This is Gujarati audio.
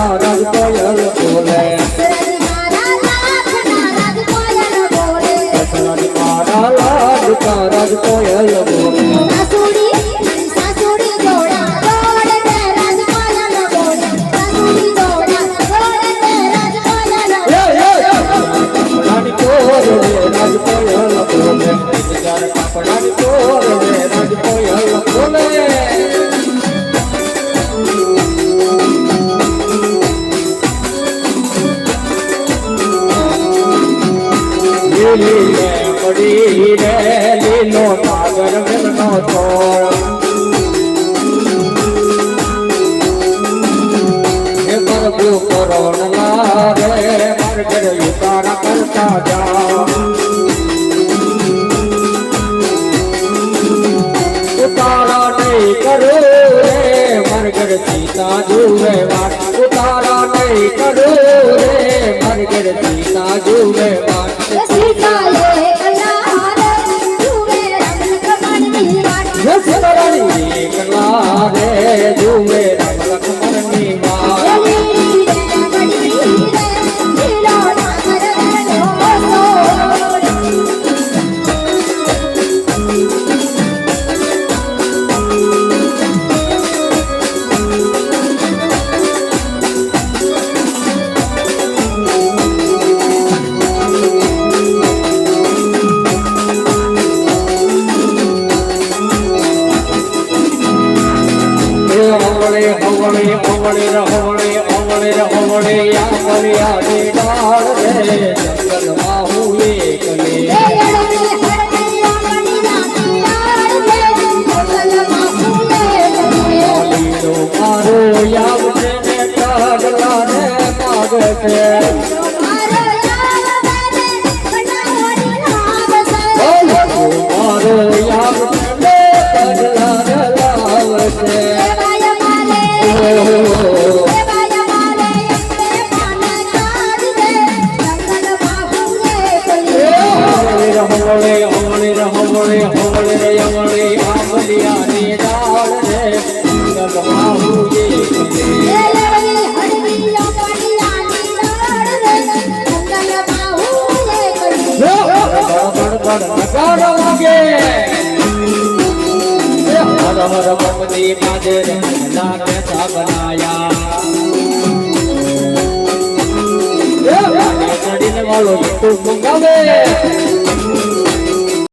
લાડકા રાજ કોયલ બોલે. રાજ મારા લાડકા રાજ કોયલ લીલી પડી રે લીલો સાગર મેલનો છોડ હે પ્રભુ કરોણ લારે માર્ગ ઉતારા કરતા જાઓ ઉતારા નહીં કરો રે, મરગર સીતા રે મરગર સીતા જુએ વાત યસરાની કલા રે હવળે હવળે હવળે રહવળે હવળે રહવળે આંબલિયાની ડાળ રે જંગલમાં હું એકલી. મારો યાદ ને કાગલા ને માગ છે. હવળે રહવળે આંબલિયાની ડાળ રે જંગલમાં હું વાગે હર હર ભગવતી માજર નાથ સા બનાયા ચડીને વાળો તું